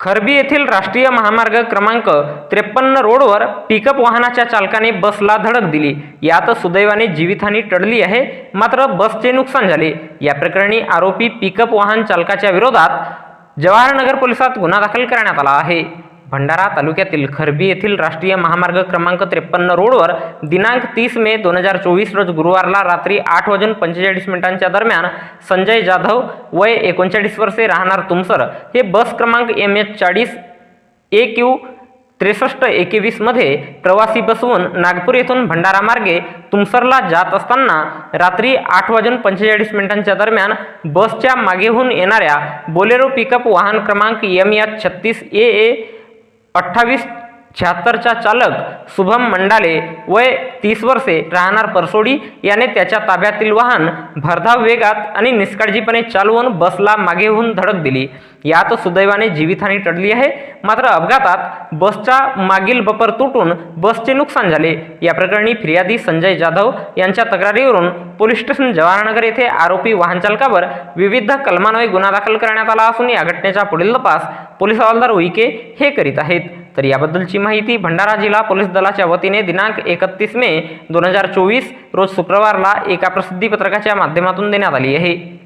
खरबी येथील राष्ट्रीय महामार्ग क्रमांक त्रेपन्न रोडवर पिकअप वाहनाच्या चालकाने बसला धडक दिली. यात सुदैवाने जीवितहानी टळली आहे मात्र बसचे नुकसान झाले. या प्रकरणी आरोपी पिकअप वाहन चालकाच्या विरोधात जवाहरनगर पोलिसात गुन्हा दाखल करण्यात आला आहे. भंडारा तालुक्यातील खरबी येथील राष्ट्रीय महामार्ग क्रमांक त्रेपन्न रोडवर दिनांक तीस मे दोन हजार चोवीस रोज गुरुवारला रात्री आठ वाजून पंचेचाळीस मिनिटांच्या दरम्यान संजय जाधव वय एकोणचाळीस वर्षे राहणार तुमसर हे बस क्रमांक एम एच चाळीस ए क्यू त्रेसष्ट एकेवीसमध्ये प्रवासी बसवून नागपूर येथून भंडारा मार्गे तुमसरला जात असताना रात्री आठ वाजून पंचेचाळीस मिनिटांच्या दरम्यान बसच्या मागेहून येणाऱ्या बोलेरो पिकअप वाहन क्रमांक एम एच छत्तीस ए ए अठ्ठावीस शहात्तरचा चालक शुभम मंडाले वय तीस वर्षे राहणार परसोडी. याने त्याच्या ताब्यातील वाहन भरधाव वेगात आणि निष्काळजीपणे चालवून बसला मागेहून धडक दिली. यात सुदैवाने जीवितहानी टळली आहे. मात्र अपघातात बसचा मागील बपर तुटून बसचे नुकसान झाले. या प्रकरणी फिर्यादी संजय जाधव यांच्या तक्रारीवरून पोलीस स्टेशन जवाहरनगर येथे आरोपी वाहनचालकावर विविध कलमान्वये गुन्हा दाखल करण्यात आला असून या घटनेचा पुढील तपास पोलीस हवालदार उईके हे करीत आहेत. तर याबद्दलची माहिती भंडारा जिल्हा पोलीस दलाच्या वतीने दिनांक एकतीस मे दोन हजार चोवीस रोज शुक्रवारला एका प्रसिद्धी पत्रकाच्या माध्यमातून देण्यात आली आहे.